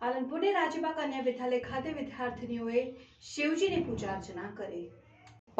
પાલનપુરની રાજ્યમાં કન્યા વિદ્યાલય ખાતે વિદ્યાર્થીનીઓએ શિવજીની પૂજા અર્ચના કરી.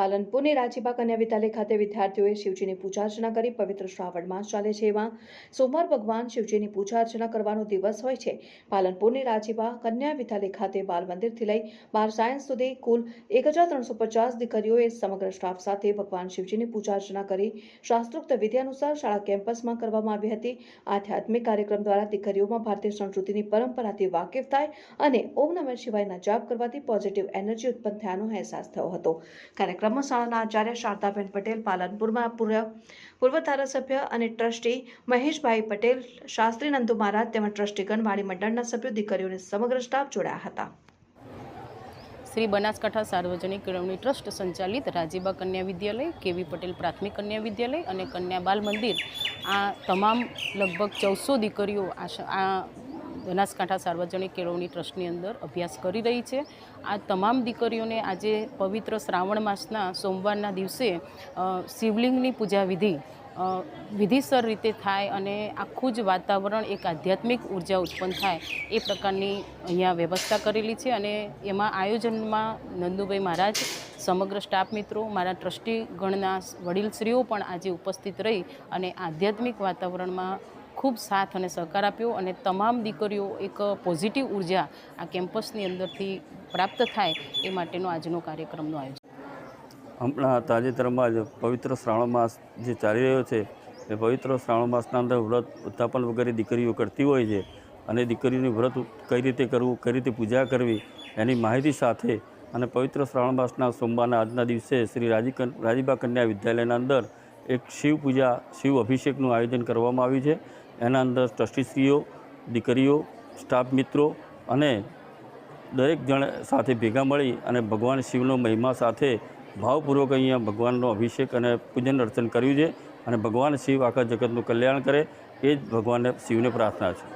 પાલનપુરની રાજીબા કન્યા વિદ્યાલય ખાતે વિદ્યાર્થીઓએ શિવજીની પૂજા અર્ચના કરી પવિત્ર શ્રાવણ માસ ચાલે છે એમાં. સોમવાર ભગવાન શિવજીની પૂજા અર્ચના કરવાનો દિવસ હોય છે. પાલનપુરની રાજીબા કન્યા વિદ્યાલય ખાતે બાલ મંદિરથી લઈ બાર સાયન્સ સુધી કુલ એક હજાર ત્રણસો પચાસ દીકરીઓએ સમગ્ર સ્ટાફ સાથે ભગવાન શિવજીની પૂજા અર્ચના કરી શાસ્ત્રોક્ત વિધિ અનુસાર શાળા કેમ્પસમાં કરવામાં આવી હતી. આધ્યાત્મિક કાર્યક્રમ દ્વારા દીકરીઓમાં ભારતીય સંસ્કૃતિની પરંપરાથી વાકેફ થાય અને ઓમ નમઃ શિવાયના જાપ કરવાથી પોઝિટિવ એનર્જી ઉત્પન્ન થયાનો અહેસાસ થયો હતો. કાર્યક્રમમાં શાળાના આચાર્ય શારદાબેન પટેલ, પાલનપુરમાં પૂર્વ ધારાસભ્ય અને ટ્રસ્ટી મહેશભાઈ પટેલ, શાસ્ત્રી નંદુ મહારાજ તેમજ ટ્રસ્ટીગણ વાણી મંડળના સભ્યો, દીકરીઓને સમગ્ર સ્ટાફ જોડાયા હતા. શ્રી બનાસકાંઠા સાર્વજનિક કેળવણી ટ્રસ્ટ સંચાલિત રાજીબા કન્યા વિદ્યાલય કેવી પટેલ પ્રાથમિક કન્યા વિદ્યાલય અને કન્યા બાલ મંદિર. આ તમામ લગભગ ચૌદસો દીકરીઓ આ બનાસકાંઠા સાર્વજનિક કેળવણી ટ્રસ્ટની અંદર અભ્યાસ કરી રહી છે. આ તમામ દીકરીઓને આજે પવિત્ર શ્રાવણ માસના સોમવારના દિવસે શિવલિંગની પૂજા વિધિ વિધિસર રીતે થાય અને આખું જ વાતાવરણ એક આધ્યાત્મિક ઊર્જા ઉત્પન્ન થાય એ પ્રકારની અહીંયા વ્યવસ્થા કરેલી છે અને એમાં આયોજનમાં નંદુભાઈ મહારાજ, સમગ્ર સ્ટાફ મિત્રો, મારા ટ્રસ્ટી ગણના વડીલશ્રીઓ પણ આજે ઉપસ્થિત રહી અને આધ્યાત્મિક વાતાવરણમાં ખૂબ સાથ અને સહકાર આપ્યો અને તમામ દીકરીઓ એક પોઝિટિવ ઊર્જા આ કેમ્પસની અંદરથી પ્રાપ્ત થાય એ માટેનો આજનો કાર્યક્રમનું આયોજન. હમણાં તાજેતરમાં જ પવિત્ર શ્રાવણ માસ જે ચાલી રહ્યો છે, એ પવિત્ર શ્રાવણ માસના અંદર વ્રત ઉત્થાપન વગેરે દીકરીઓ કરતી હોય છે અને દીકરીઓની વ્રત કઈ રીતે કરવું, કઈ રીતે પૂજા કરવી એની માહિતી સાથે અને પવિત્ર શ્રાવણ માસના સોમવારના આજના દિવસે શ્રી રાજી રાજીબા કન્યા વિદ્યાલયના અંદર એક શિવ પૂજા, શિવ અભિષેકનું આયોજન કરવામાં આવ્યું છે. એના અંદર ટ્રસ્ટીશ્રીઓ, દીકરીઓ, સ્ટાફ મિત્રો અને દરેક જણ સાથે ભેગા મળી અને ભગવાન શિવનો મહિમા સાથે ભાવપૂર્વક અહીંયા ભગવાનનો અભિષેક અને પૂજન અર્ચન કર્યું છે અને ભગવાન શિવ આખા જગતનું કલ્યાણ કરે એ જ ભગવાનને શિવને પ્રાર્થના છે.